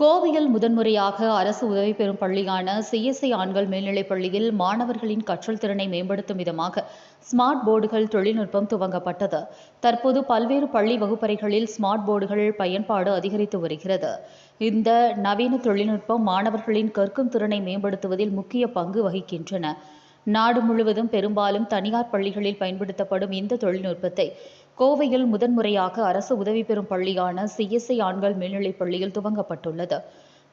கோவையில் முதன்முறையாக அரசு உதவி பெறும் பள்ளியான சிஎஸ்ஐ ஆண்கள் மேல்நிலைப் பள்ளியில் மாணவர்களின் கற்றல் திறனை மேம்படுத்தும் விதமாக ஸ்மார்ட் போர்டுகள் தொழில்நுட்பம் துவங்கப்பட்டது. தற்போது பல்வேறு பள்ளி வகுப்பறைகளில் ஸ்மார்ட் போர்டுகள் பயன்பாடு அதிகரித்து வருகிறது. இந்த நவீன தொழில்நுட்பம் மாணவர்களின் கற்கும் திறனை மேம்படுத்துவதில் முக்கிய பங்கு வகிக்கின்றன. நாடு முழுவதும் பெரும்பாலும் தனியார் பள்ளிகளில் பயன்படுத்தப்படும் இந்த தொழில்நுட்பத்தை கோவையில் முதன்முறையாக அரசு உதவி பெறும் பள்ளியான சிஎஸ்ஐ ஆண்கள் மேல்நிலைப் பள்ளியில் துவங்கப்பட்டுள்ளது.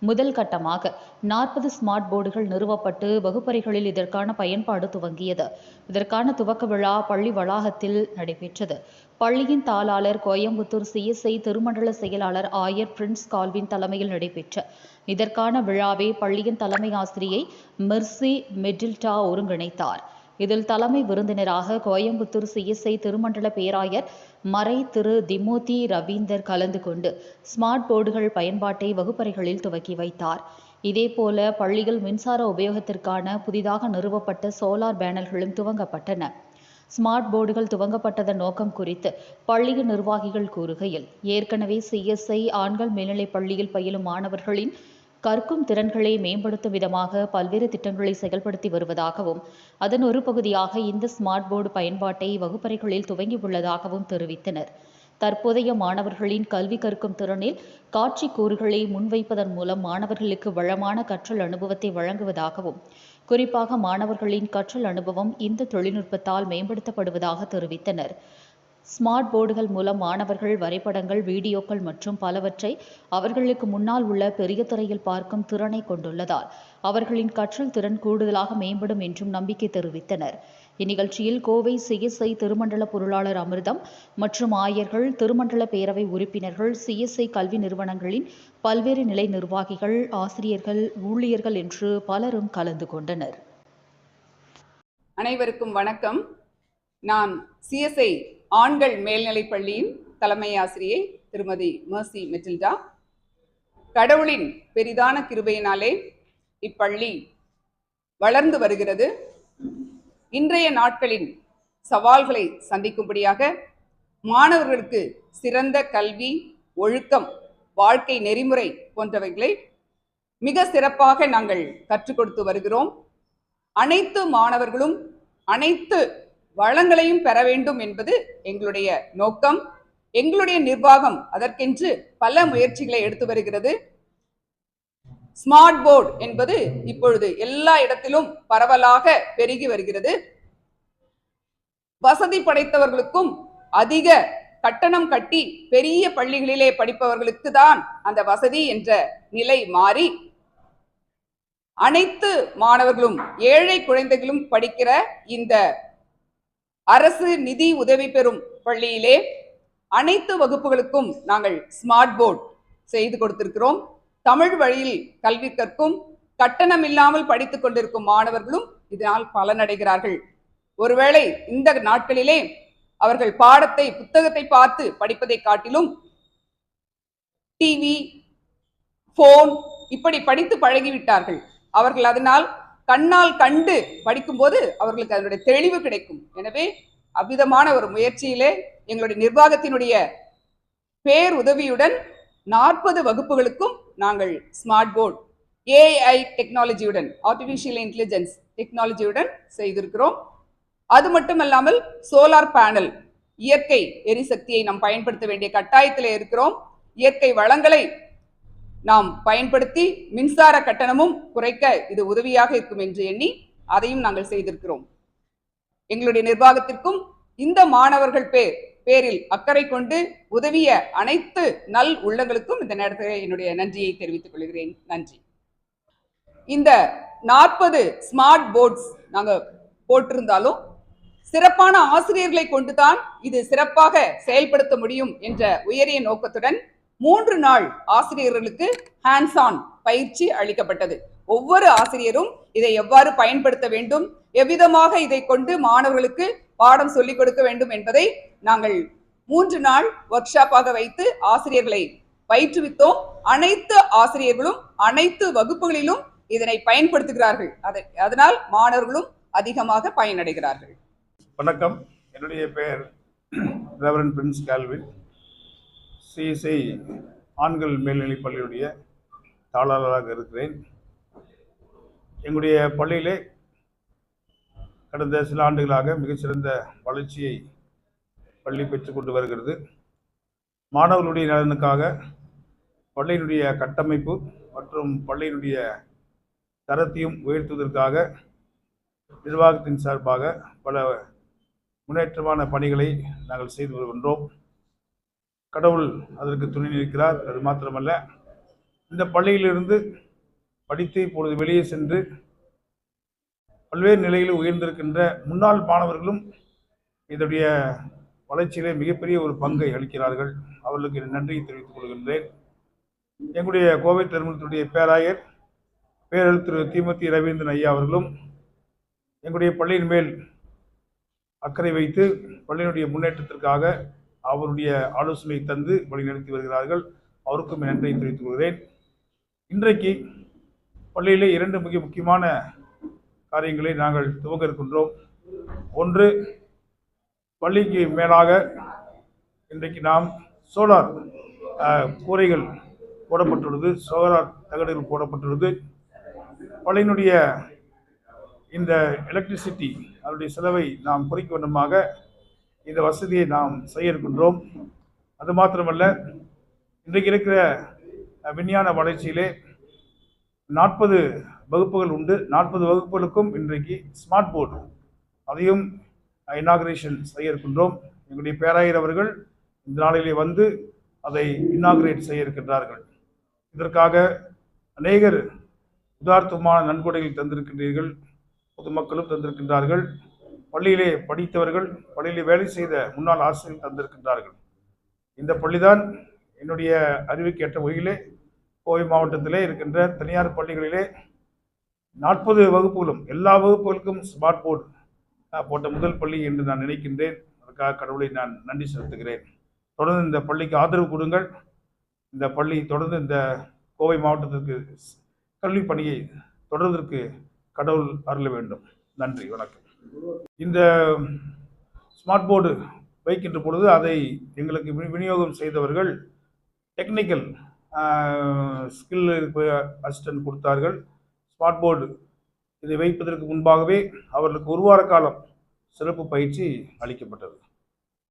முதல் கட்டமாக நாற்பது ஸ்மார்ட் போர்டுகள் நிறுவப்பட்டு வகுப்பறைகளில் இதற்கான பயன்பாடு துவங்கியது. இதற்கான துவக்க விழா பள்ளி வளாகத்தில் நடைபெற்றது. பள்ளியின் தாளாளர் கோயம்புத்தூர் சிஎஸ்ஐ திருமண்டல செயலாளர் ஆயர் பிரின்ஸ் கால்வின் தலைமையில் நடைபெற்ற இதற்கான விழாவை பள்ளியின் தலைமை ஆசிரியை மெர்சி மெடில்டா ஒருங்கிணைத்தார். இதில் தலைமை விருந்தினராக கோயம்புத்தூர் சிஎஸ்ஐ திருமண்டல பேராயர் மறை திரு திமோதி ரவீந்தர் கலந்து கொண்டு ஸ்மார்ட் போர்டுகள் பயன்பாட்டை வகுப்பறைகளில் துவக்கி வைத்தார். இதேபோல பள்ளியில் மின்சார உபயோகத்திற்கான புதிதாக நிறுவப்பட்ட சோலார் பேனல்களும் துவங்கப்பட்டன. ஸ்மார்ட் போர்டுகள் துவங்கப்பட்டதன் நோக்கம் குறித்து பள்ளி நிர்வாகிகள் கூறுகையில் ஏற்கனவே சிஎஸ்ஐ ஆண்கள் மேல்நிலைப் பள்ளியில் பயிலும் மாணவர்களின் கற்கும் திறன்களை மேம்படுத்தும் விதமாக பல்வேறு திட்டங்களை செயல்படுத்தி வருவதாகவும் அதன் ஒரு பகுதியாக இந்த ஸ்மார்ட் போர்டு பயன்பாட்டை வகுப்பறைகளில் துவங்கியுள்ளதாகவும் தெரிவித்தனர். தற்போதைய மாணவர்களின் கல்வி கற்கும் திறனில் காட்சி கூறுகளை முன்வைப்பதன் மூலம் மாணவர்களுக்கு வளமான கற்றல் அனுபவத்தை வழங்குவதாகவும் குறிப்பாக மாணவர்களின் கற்றல் அனுபவம் இந்த தொழில்நுட்பத்தால் மேம்படுத்தப்படுவதாக தெரிவித்தனர். ஸ்மார்ட் போர்டுகள் மூலம் மாணவர்கள் வரைபடங்கள் வீடியோக்கள் மற்றும் பலவற்றை அவர்களுக்கு முன்னால் உள்ள பெரிய திரையில் பார்க்கும் திறனை கொண்டுள்ளதால் அவர்களின் கற்றல் திறன் கூடுதலாக மேம்படும் என்றும் நம்பிக்கை தெரிவித்தனர். இந்நிகழ்ச்சியில் கோவை சிஎஸ்ஐ திருமண்டல பொருளாளர் அமிர்தம் மற்றும் ஆயர்கள் திருமண்டல பேரவை உறுப்பினர்கள் சிஎஸ்ஐ கல்வி நிறுவனங்களின் பல்வேறு நிலை நிர்வாகிகள் ஆசிரியர்கள் ஊழியர்கள் என்று பலரும் கலந்து கொண்டனர். அனைவருக்கும் வணக்கம். நான் சிஎஸ்ஐ ஆண்கள் மேல்நிலைப் பள்ளியின் தலைமை ஆசிரியை திருமதி மர்சி மெட்டில்டா கடவுளின் பெரிதான கிருபையினாலே இப்பள்ளி வளர்ந்து வருகிறது. இன்றைய நாட்களின் சவால்களை சந்திக்கும்படியாக மாணவர்களுக்கு சிறந்த கல்வி ஒழுக்கம் வாழ்க்கை நெறிமுறை போன்றவைகளை மிக சிறப்பாக நாங்கள் கற்றுக் கொடுத்து வருகிறோம். அனைத்து மாணவர்களும் அனைத்து வளங்களையும் பெற வேண்டும் என்பது எங்களுடைய நோக்கம். எங்களுடைய நிர்வாகம் அதற்கென்று பல முயற்சிகளை எடுத்து வருகிறது. ஸ்மார்ட் போர்டு என்பது இப்பொழுது எல்லா இடத்திலும் பரவலாக பெருகி வருகிறது. வசதி படைத்தவர்களுக்கும் அதிக கட்டணம் கட்டி பெரிய பள்ளிகளிலே படிப்பவர்களுக்கு தான் அந்த வசதி என்ற நிலை மாறி அனைத்து மாணவர்களும் ஏழை குழந்தைகளும் படிக்கிற இந்த அரசு நிதி உதவி பெறும் பள்ளியிலே அனைத்து வகுப்புகளுக்கும் நாங்கள் ஸ்மார்ட் போர்டு செய்து கொடுத்திருக்கிறோம். தமிழ் வழியில் கல்வி கற்கும் கட்டணம் இல்லாமல் படித்துக் கொண்டிருக்கும் மாணவர்களும் இதனால் பலனடைகிறார்கள். ஒருவேளை இந்த நாட்களிலே அவர்கள் பாடத்தை புத்தகத்தை பார்த்து படிப்பதை காட்டிலும் டிவி போன் இப்படி படித்து பழகிவிட்டார்கள். அவர்கள் அதனால் கண்ணால் கண்டு படிக்கும்போது அவர்களுக்கு அதனுடைய தெளிவு கிடைக்கும். எனவே அவ்விதமான ஒரு முயற்சியிலே எங்களுடைய நிர்வாகத்தினுடைய பேர் உதவியுடன் நாற்பது வகுப்புகளுக்கும் நாங்கள் ஸ்மார்ட் போர்டு ஏஐ டெக்னாலஜியுடன் ஆர்டிஃபிஷியல் இன்டெலிஜென்ஸ் டெக்னாலஜியுடன் செய்திருக்கிறோம். அது மட்டுமல்லாமல் சோலார் பேனல் இயற்கை எரிசக்தியை நாம் பயன்படுத்த வேண்டிய கட்டாயத்தில் இருக்கிறோம். இயற்கை வளங்களை நாம் பயன்படுத்தி மின்சார கட்டணமும் குறைக்க இது உதவியாக இருக்கும் என்று எண்ணி அதையும் நாங்கள் செய்திருக்கிறோம். எங்களுடைய நிர்வாகத்திற்கும் இந்த மாணவர்கள் பேர் பேரில் அக்கறை கொண்டு உதவிய அனைத்து நல் உள்ளங்களுக்கும் இந்த நேரத்தில் என்னுடைய நன்றியை தெரிவித்துக் கொள்கிறேன். நன்றி. இந்த நாற்பது ஸ்மார்ட் போர்ட்ஸ் நாங்கள் போட்டிருந்தாலும் சிறப்பான ஆசிரியர்களை கொண்டுதான் இது சிறப்பாக செயல்படுத்த முடியும் என்ற உயரிய நோக்கத்துடன் மூன்று நாள் ஆசிரியர்களுக்கு ஹேண்ட்ஸ் ஆன் பயிற்சி அளிக்கப்பட்டது. ஒவ்வொரு ஆசிரியரும் இதை எவ்வாறு பயன்படுத்த வேண்டும்? எவ்விதமாக இதை கொண்டு மாணவர்களுக்கு பாடம் சொல்லிக் கொடுக்க வேண்டும் என்பதை நாங்கள் மூன்று நாள் ஒர்க் ஷாப்பாக வைத்து ஆசிரியர்களை பயிற்றுவித்தோம். அனைத்து ஆசிரியர்களும் அனைத்து வகுப்புகளிலும் இதனை பயன்படுத்துகிறார்கள். அதை அதனால் மாணவர்களும் அதிகமாக பயனடைகிறார்கள். வணக்கம். என்னுடைய பெயர் ரெவரன் பிரின்ஸ் கால்வின் சிஎஸ்ஐ ஆண்கள் மேல்நிலைப் பள்ளியுடைய தாளாளராக இருக்கிறேன். எங்களுடைய பள்ளியிலே கடந்த சில ஆண்டுகளாக மிகச்சிறந்த வளர்ச்சியை பள்ளி பெற்றுக்கொண்டு வருகிறது. மாணவர்களுடைய நலனுக்காக பள்ளியினுடைய கட்டமைப்பு மற்றும் பள்ளியினுடைய தரத்தையும் உயர்த்துவதற்காக நிர்வாகத்தின் சார்பாக பல முன்னேற்றமான பணிகளை நாங்கள் செய்து வருகின்றோம். கடவுள் அதற்கு துணை நிற்கிறார். அது மாத்திரமல்ல. இந்த பள்ளியிலிருந்து படித்து இப்பொழுது வெளியே சென்று பல்வேறு நிலையில் உயர்ந்திருக்கின்ற முன்னாள் மாணவர்களும் இதனுடைய வளர்ச்சியிலே மிகப்பெரிய ஒரு பங்கை அளிக்கிறார்கள். அவர்களுக்கு நன்றியை தெரிவித்துக் கொள்கின்றேன். எங்களுடைய கோவை திருமணத்துடைய பேராயர் பேரல் திரு தீமதி ரவீந்திரன் ஐயா அவர்களும் எங்களுடைய பள்ளியின் மேல் அக்கறை வைத்து பள்ளியினுடைய முன்னேற்றத்திற்காக அவருடைய ஆலோசனை தந்து வழிநடத்தி வருகிறார்கள். அவருக்கும் என் நன்றியை தெரிவித்துக் கொள்கிறேன். இன்றைக்கு பள்ளியிலே இரண்டு மிக முக்கியமான காரியங்களை நாங்கள் துவங்க இருக்கின்றோம். ஒன்று பள்ளிக்கு மேலாக இன்றைக்கு நாம் சோலார் கூரைகள் போடப்பட்டுள்ளது. சோலார் தகடுகள் போடப்பட்டுள்ளது. பள்ளியினுடைய இந்த எலக்ட்ரிசிட்டி அதனுடைய செலவை நாம் குறைக்க வேண்டுமாக இந்த வசதியை நாம் செய்ய இருக்கின்றோம் அது மாத்திரமல்ல இன்றைக்கு இருக்கிற விஞ்ஞான வளர்ச்சியிலே நாற்பது வகுப்புகள் உண்டு. நாற்பது வகுப்புகளுக்கும் இன்றைக்கு ஸ்மார்ட் போர்டு அதையும் இனாகிரேஷன் செய்ய இருக்கின்றோம் எங்களுடைய பேராயர் அவர்கள் இந்த நாளிலே வந்து அதை இனாகரேட் செய்ய இருக்கின்றார்கள் இதற்காக அநேகர் உதார்த்தமான நன்கொடைகள் தந்திருக்கின்றீர்கள். பொதுமக்களும் தந்திருக்கின்றார்கள். பள்ளியிலே படித்தவர்கள் பள்ளியிலே வேலை செய்த முன்னாள் ஆசிரியர்கள் தந்திருக்கின்றார்கள். இந்த பள்ளிதான் என்னுடைய அறிவுக்கேற்ற வகையிலே கோவை மாவட்டத்திலே இருக்கின்ற தனியார் பள்ளிகளிலே நாற்பது வகுப்புகளும் எல்லா வகுப்புகளுக்கும் ஸ்மார்ட் போர்டு போட்ட முதல் பள்ளி என்று நான் நினைக்கின்றேன். அதற்காக கடவுளை நான் நன்றி செலுத்துகிறேன். தொடர்ந்து இந்த பள்ளிக்கு ஆதரவு கொடுங்கள். இந்த பள்ளி தொடர்ந்து இந்த கோவை மாவட்டத்திற்கு கல்வி பணியை தொடர்வதற்கு கடவுள் அருள வேண்டும். நன்றி வணக்கம். இந்த ஸ்மார்ட் போர்டு வைக்கின்ற பொழுது அதை எங்களுக்கு வி- விநியோகம் செய்தவர்கள் டெக்னிக்கல் ஸ்கில் அசிஸ்டன்ட் கொடுத்தார்கள். ஸ்மார்ட் போர்டு இதை வைப்பதற்கு முன்பாகவே அவர்களுக்கு ஒரு வார காலம் சிறப்பு பயிற்சி அளிக்கப்பட்டது.